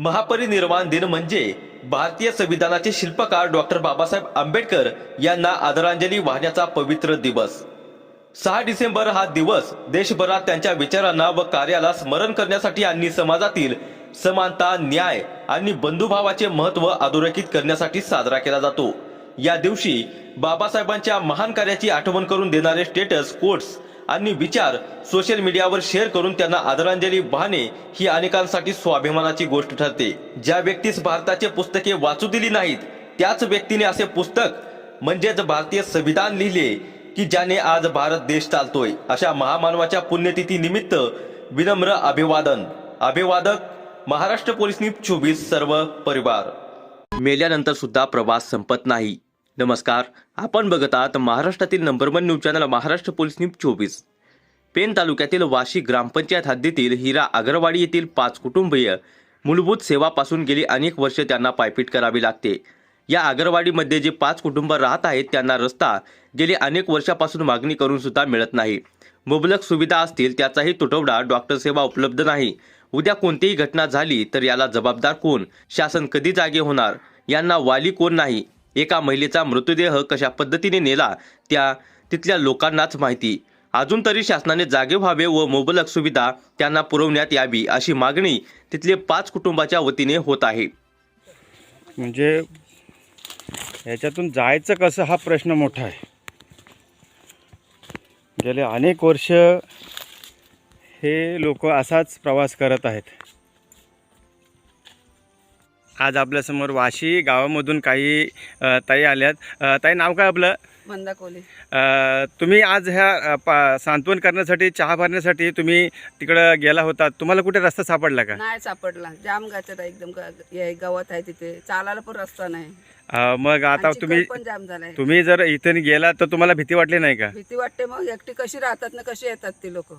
महापरिनिर्वाण दिन म्हणजे भारतीय संविधानाचे शिल्पकार डॉक्टर बाबासाहेब आंबेडकर यांना आदरांजली वाहण्याचा पवित्र दिवस. सहा डिसेंबर हा दिवस देशभरात त्यांच्या विचारांना व कार्याला स्मरण करण्यासाठी आणि समाजातील समानता न्याय आणि बंधुभावाचे महत्त्व अधोरेखित करण्यासाठी साजरा केला जातो. या दिवशी बाबासाहेबांच्या महान कार्याची आठवण करून देणारे स्टेटस कोट्स आणि विचार सोशल मीडियावर शेअर करून त्यांना आदरांजली वाहणे ही अनेकांसाठी स्वाभिमानाची गोष्ट ठरते. ज्या व्यक्तीस भारताचे पुस्तके वाचू दिली नाहीत त्याच व्यक्तीने असे पुस्तक म्हणजेच भारतीय संविधान लिहिले की ज्याने आज भारत देश चालतोय. अशा महामानवाच्या पुण्यतिथी निमित्त विनम्र अभिवादन. अभिवादक महाराष्ट्र पोलीस न्यूज चोवीस सर्व परिवार. मेल्यानंतर सुद्धा प्रवास संपत नाही. नमस्कार. आपण बघत आहात महाराष्ट्रातील number one news channel Maharashtra police news चोवीस. पेन तालुक्यातील वाशी ग्रामपंचायत हद्दीतील हिरा आगरवाडी येथील पाच कुटुंबीय मूलभूत सेवापासून गेली अनेक वर्ष त्यांना पायपीट करावी लागते. या आगरवाडीमध्ये जे पाच कुटुंब राहत आहेत त्यांना रस्ता गेली अनेक वर्षापासून मागणी करून सुद्धा मिळत नाही. मुबलक सुविधा असतील त्याचाही तुटवडा डॉक्टर सेवा उपलब्ध नाही. उद्या कोणतीही घटना झाली तर याला जबाबदार कोण? शासन कधी जागे होणार? यांना वाली कोण नाही? एका महिलेचा मृतदेह कशा पद्धतीने नेला त्या तिथल्या लोकांनाच माहिती. अजून तरी शासनाने जागे व्हावे व मुबलक सुविधा त्यांना पुरवण्यात यावी अशी मागणी तिथले पाच कुटुंबाच्या वतीने होत आहे. म्हणजे याच्यातून जायचं कसं हा प्रश्न मोठा आहे. गेले अनेक वर्ष हे लोक असाच प्रवास करत आहेत. आज आपल्यासमोर वाशी गावामधून काही अ, ताई आल्यात. अ, ताई नाव काय आपलं? मंदा कोले. अ, तुम्ही आज ह्या अ, पा सांत्वन करण्यासाठी चहा भरण्यासाठी तुम्ही तिकडं गेला होता. तुम्हाला कुठे रस्ता सापडला का? नाही सापडला. जाम गाच्यात आहे एकदम ग- हे गवत आहे तिथे. चालायला पण रस्ता नाही. अ, मग आता आणि तुम्ही पण जाम झालाय. तुम्ही जर इथून गेला तर तुम्हाला भीती वाटली नाही का? भीती वाटते मग. एकटी कशी राहतात ना कशी येतात ते लोक?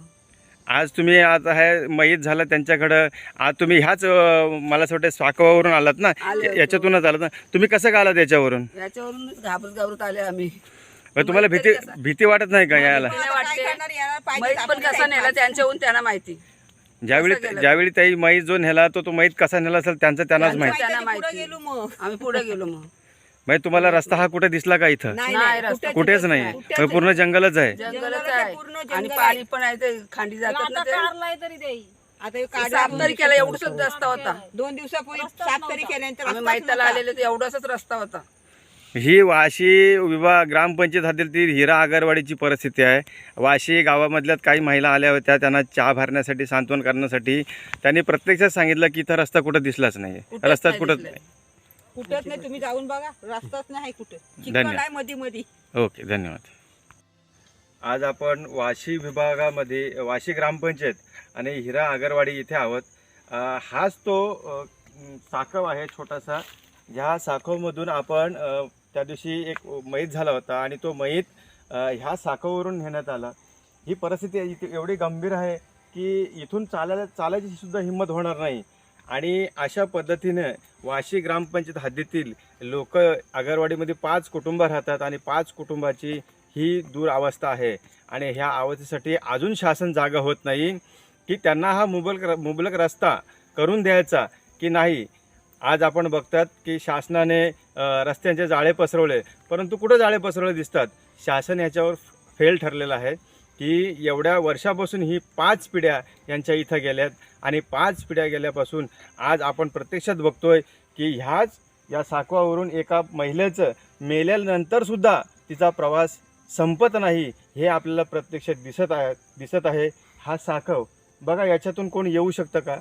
आज तुम्ही आज आहे मयत झाला त्यांच्याकडं. आज तुम्ही ह्याच अं, मला असं वाटतं स्वाकवावरून आलात ना? आलो. या- याच्यातूनच आलात ना? तुम्ही कसं आलात याच्यावरून? याच्यावरून घाबरत घाबरत आले आम्ही. मग तुम्हाला भीती? भीती वाटत नाही का यायला? वाटते माहीत पण कसा नेला त्यांच्याहून त्यांना माहिती. ज्यावेळी? ज्यावेळी ताई मैत जो नेला तो तो मैत कसा नेला असेल त्यांचं त्यांनाच माहिती. त्यांना माहिती. आम्ही पुढे गेलो मग. म्हणजे तुम्हाला रस्ता हा कुठे दिसला का इथं? नाही रस्ता. कुठेच नाही. पूर्ण जंगलच आहे. जंगलच आहे. आणि पाणी पण आहे ते खांडी जातात ना ते. आता हे ते काढ- साफ तरी केला एवढंच रस्ता होता. दोन दिवसापूर्वी सात तरी केल्यानंतर आम्ही रस्ताच माहिताला नव्हता. आलेले ते एवढाच रस्ता होता. ही वाशी विभाग ग्रामपंचायत हद्दीतील हिरा आगरवाडीची परिस्थिती आहे. वाशी गावामधल्यात काही महिला आल्या होत्या त्यांना चहा भरण्यासाठी सांत्वन करण्यासाठी. त्यांनी प्रत्यक्षात सांगितलं की इथं रस्ता कुठं दिसलाच नाही. कुठंच रस्ताच नाही कुठं दिसलाय. कुठंच नाही तुम्ही जाऊन बघा. रस्ताच नाही कुठं. चिखल धन्यवाद. आहे मध्ये मध्ये ओके धन्यवाद. आज आपण वाशी विभागामध्ये वाशी ग्रामपंचायत आणि हिरा आगरवाडी इथे आहोत. अ, हाच तो अ, साखव आहे छोटासा. ह्या साखवमधून आपण अ, त्या दिवशी एक मैत झाला होता आणि तो अ, ह्या साखववरून नेण्यात आला. ही परिस्थिती इथे एवढी गंभीर आहे की इथून चालायला चालायची सुद्धा हिंमत होणार नाही. आणि अशा पद्धतीनं वाशी ग्रामपंचायत हद्दीतील लोक आगरवाडीमध्ये पाच कुटुंब राहतात आणि पाच कुटुंबाची ही दूर अवस्था आहे. आणि ह्या अवस्थेसाठी अजून शासन जागा होत नाही की त्यांना हा मुबलक मुबलक रस्ता करून द्यायचा की नाही. आज आपण बघतात की शासनाने रस्त्यांचे जाळे पसरवले परंतु कुठं जाळे पसरवले दिसतात? शासन याच्यावर फेल ठरलेलं आहे. की एवढ्या वर्षापासून ही पाच पिढ्या यांच्या इथं गेल्यात. आणि पाच पिढ्या गेल्यापासून आज आपण प्रत्यक्षात बघतोय की ह्याच या साकवावरून एका महिलेचं मेल्यानंतरसुद्धा तिचा प्रवास संपत नाही हे आपल्याला प्रत्यक्षात दिसत आहे दिसत आहे. हा साखव बघा याच्यातून कोण येऊ शकतं का?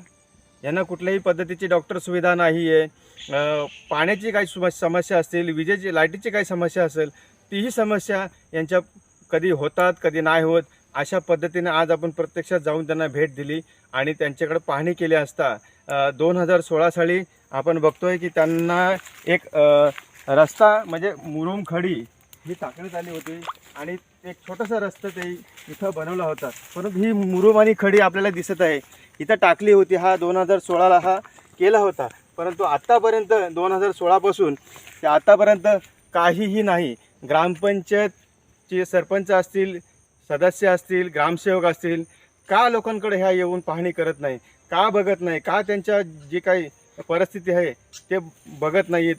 यांना कुठल्याही पद्धतीची डॉक्टर सुविधा नाही आहे पाण्याची काही समस्या असतील विजेची लाईटीची काही समस्या असेल तीही समस्या यांच्या कधी होतात कधी नाही होत अशा पद्धतीने आज आपण प्रत्यक्षात जाऊन त्यांना भेट दिली आणि त्यांच्याकडे पाहणी केली असता दोन हजार सोळा साली आपण बघतोय की त्यांना एक रस्ता म्हणजे मुरुम खडी ही टाकण्यात आली होती आणि एक छोटासा रस्ता ते इथं बनवला होता. परंतु ही मुरुम आणि खडी आपल्याला दिसत आहे. इथं टाकली होती हा दोन हजार सोळाला हा केला होता. परंतु आत्तापर्यंत दोन हजार सोळापासून ते आत्तापर्यंत काहीही नाही. ग्रामपंचायत जे सरपंच असतील सदस्य असतील ग्रामसेवक असतील का लोकांकडे ह्या येऊन पाहणी करत नाही? का बघत नाही? का त्यांच्या जी काही परिस्थिती आहे ते बघत नाहीत?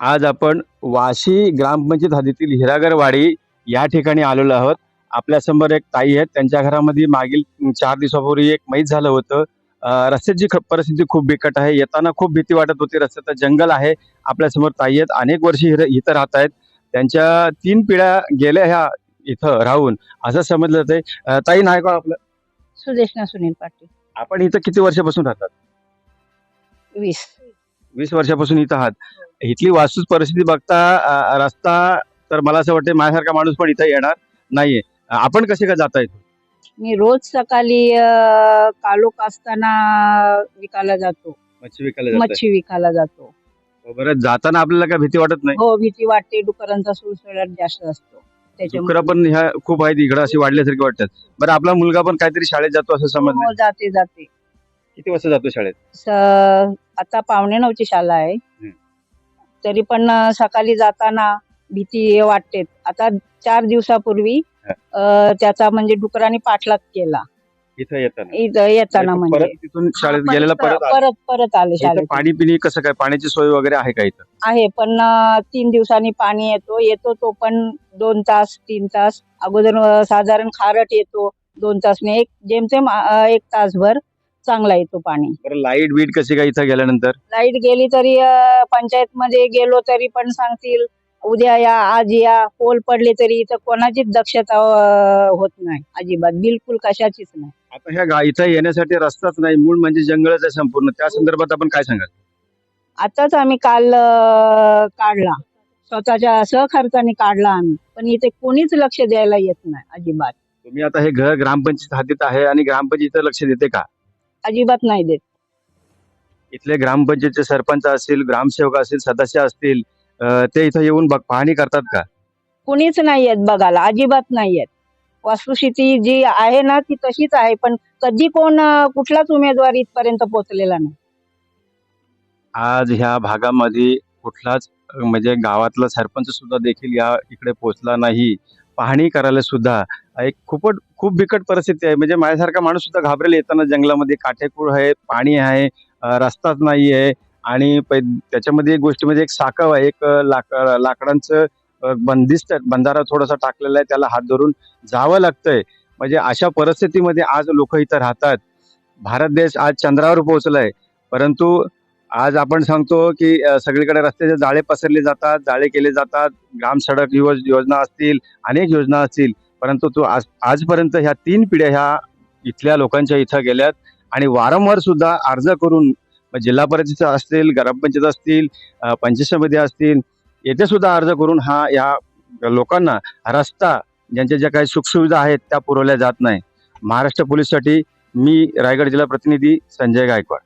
आज आपण वाशी ग्रामपंचायत हद्दीतील हिरागरवाडी या ठिकाणी आलेलो आहोत. आपल्यासमोर एक ताई आहेत. त्यांच्या घरामध्ये मागील चार दिवसापूर्वी एक मैत झालं होतं. रस्त्याची ख- परिस्थिती खूप बिकट आहे. येताना खूप भीती वाटत होती. रस्त्याचं जंगल आहे. आपल्यासमोर ताई आहेत. अनेक वर्षी हिर- इथं राहत आहेत त्यांच्या तीन पिढ्या गेल्या ह्या इथं राहून. असं समजलं जाते ताई नाही का आपलं? सुदेशना सुनील पाटील. आपण इथं किती वर्षापासून राहतात? वीस. वीस वर्षापासून इथं आहात. इथली वास्तू परिस्थिती बघता अं, रस्ता तर मला असं वाटतं माझ्यासारखा माणूस पण इथं येणार नाहीये. आपण कसे काय जाता इथं? मी रोज सकाळी अं, कालोख असताना विकायला जातो. मच्छी विकायला जाताय. मच्छी विकायला जातो. बरं जाताना आपल्याला काय भीती वाटत नाही? हो भीती वाटते. डुकरांचा सुळसुळाट जास्त असतो. त्याच्यामुळे डुकरं पण ह्या खूप आहेत इकडं अशी वाढल्यासारखी वाटतात. बरं आपला मुलगा पण काहीतरी शाळेत जातो असं समजलं. हो, जाते जाते. किती वाजता जातो शाळेत? स- आता पावणे नऊची शाळा आहे. तरी पण अं, सकाळी जाताना भीती वाटते. आता चार दिवसापूर्वी. अं, त्याचा म्हणजे डुकरांनी पाठलाग केला. इथं येताना. इथं येताना परत म्हणजे. तिथून शाळेत गेलेला परत आला. परत परत आले इथं शाळेत. पाणी पिणी कसं काय? पाण्याची सोय वगैरे आहे का इथं? आहे पण अं, तीन दिवसांनी पाणी येतो. येतो तो पण दोन तास तीन तास. अगोदर अं, साधारण खारट येतो दोन तासने. एक जेमतेम अं, एक तासभर चांगला येतो पाणी. बरं लाइट बीट कशी काय इथं गेल्यानंतर? लाइट गेली तरी पंचायत मध्ये गेलो तरी पण सांगतील. उद्या या आज या पोल पडले तरी इथं कोणाचीच दक्षता अं, होत नाही. अजिबात बिलकुल कशाचीच नाही. आता ह्या गा इथं येण्यासाठी रस्ताच नाही. मूळ म्हणजे जंगलच आहे संपूर्ण. त्या संदर्भात आपण काय सांगाल? आताच आम्ही काल अं, काढला. स्वतःच्या सहखर्चाने काढला आम्ही. पण इथे कोणीच लक्ष द्यायला येत नाही अजिबात. तुम्ही आता हे घर ग्रामपंचायत हद्दीत आहे आणि ग्रामपंचायत इथं लक्ष देते का? अजिबात नाही देत. इथले ग्रामपंचायतचे सरपंच असतील ग्रामसेवक असतील सदस्य असतील ते इथं येऊन बघ पाहणी करतात का? कुणीच नाही येत बघायला अजिबात नाही येत वस्तुस्थिती जी आहे ना ती तशीच आहे पण कधी कोण कुठलाच उमेदवार इथपर्यंत पोहोचलेला नाही. आज ह्या भागामध्ये कुठलाच म्हणजे गावातला सरपंच सुद्धा देखील या इकडे पोहोचला नाही. पाहणी करायला सुद्धा एक खूपच खूप बिकट परिस्थिती आहे. म्हणजे माझ्यासारखा माणूस सुद्धा घाबरेल येताना जंगलामध्ये. काटेकूळ आहे पाणी आहे रस्ताच नाही आहे आणि पै त्याच्यामध्ये एक गोष्ट म्हणजे एक साकव आहे. एक लाक लाकडांचं बंदिस्त बंधारा थोडासा टाकलेला आहे. त्याला हात धरून जावं लागतंय. म्हणजे अशा परिस्थितीमध्ये आज लोक इथं राहतात. भारत देश आज चंद्रावर पोहोचलाय. परंतु आज आपण सांगतो की सगळीकडे रस्त्याचे जाळे पसरले जातात जाळे केले जातात. ग्राम सडक योज योजना असतील अनेक योजना असतील. परंतु तो आज आजपर्यंत ह्या तीन पिढ्या ह्या इथल्या लोकांच्या इथं गेल्यात. आणि वारंवार सुद्धा अर्ज करून जिल्हा परिषद असतील ग्रामपंचायत असतील पंचायत समिती असतील येथे सुद्धा अर्ज करून हा या लोकांना रस्ता ज्यांच्या ज्या काही सुखसुविधा आहेत त्या पुरवल्या जात नाही. महाराष्ट्र पोलीससाठी मी रायगड जिल्हा प्रतिनिधी संजय गायकवाड.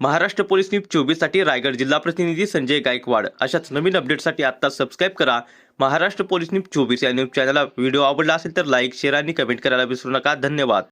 महाराष्ट्र पोलीस न्यूज चोवीससाठी रायगड जिल्हा प्रतिनिधी संजय गायकवाड. अशाच नवीन अपडेटसाठी आता सबस्क्राईब करा. महाराष्ट्र पोलीस न्यूज चोवीस या न्यूज चॅनलला व्हिडिओ आवडला असेल तर लाईक शेअर आणि कमेंट करायला विसरू नका. धन्यवाद.